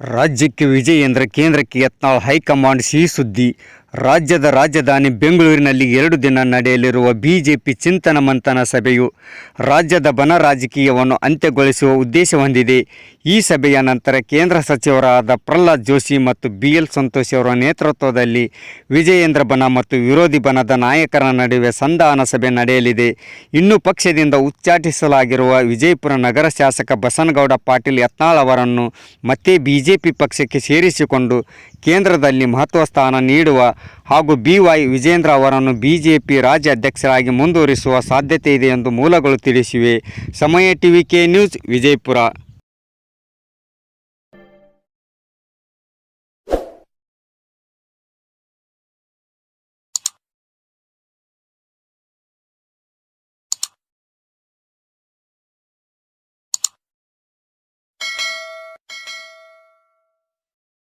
ರಾಜ್ಯಕ್ಕೆ ವಿಜಯೇಂದ್ರ ಕೇಂದ್ರಕ್ಕೆ ಯತ್ನಾಳ್ ಹೈಕಮಾಂಡ್ ಸಿಹಿ ಸುದ್ದಿ. ರಾಜ್ಯದ ರಾಜಧಾನಿ ಬೆಂಗಳೂರಿನಲ್ಲಿ ಎರಡು ದಿನ ನಡೆಯಲಿರುವ ಬಿಜೆಪಿ ಚಿಂತನ ಮಂಥನ ಸಭೆಯು ರಾಜ್ಯದ ಬನ ರಾಜಕೀಯವನ್ನು ಅಂತ್ಯಗೊಳಿಸುವ ಉದ್ದೇಶ ಹೊಂದಿದೆ. ಈ ಸಭೆಯ ನಂತರ ಕೇಂದ್ರ ಸಚಿವರಾದ ಪ್ರಹ್ಲಾದ್ ಜೋಶಿ ಮತ್ತು ಬಿ ಎಲ್ ಸಂತೋಷ್ ಅವರ ನೇತೃತ್ವದಲ್ಲಿ ವಿಜಯೇಂದ್ರ ಬನ ಮತ್ತು ವಿರೋಧಿ ಬನದ ನಾಯಕರ ನಡುವೆ ಸಂಧಾನ ಸಭೆ ನಡೆಯಲಿದೆ. ಇನ್ನು ಪಕ್ಷದಿಂದ ಉಚ್ಚಾಟಿಸಲಾಗಿರುವ ವಿಜಯಪುರ ನಗರ ಶಾಸಕ ಬಸನಗೌಡ ಪಾಟೀಲ್ ಯತ್ನಾಳ್ ಅವರನ್ನು ಮತ್ತೆ ಬಿಜೆಪಿ ಪಕ್ಷಕ್ಕೆ ಸೇರಿಸಿಕೊಂಡು ಕೇಂದ್ರದಲ್ಲಿ ಮಹತ್ವ ಸ್ಥಾನ ನೀಡುವ ಹಾಗೂ ಬಿ ವೈ ವಿಜೇಂದ್ರ ಅವರನ್ನು ಬಿಜೆಪಿ ರಾಜ್ಯ ಅಧ್ಯಕ್ಷರಾಗಿ ಮುಂದುವರಿಸುವ ಸಾಧ್ಯತೆ ಇದೆ ಎಂದು ಮೂಲಗಳು ತಿಳಿಸಿವೆ. ಸಮಯ ಟಿವಿ ಕೆ ನ್ಯೂಸ್, ವಿಜಯಪುರ.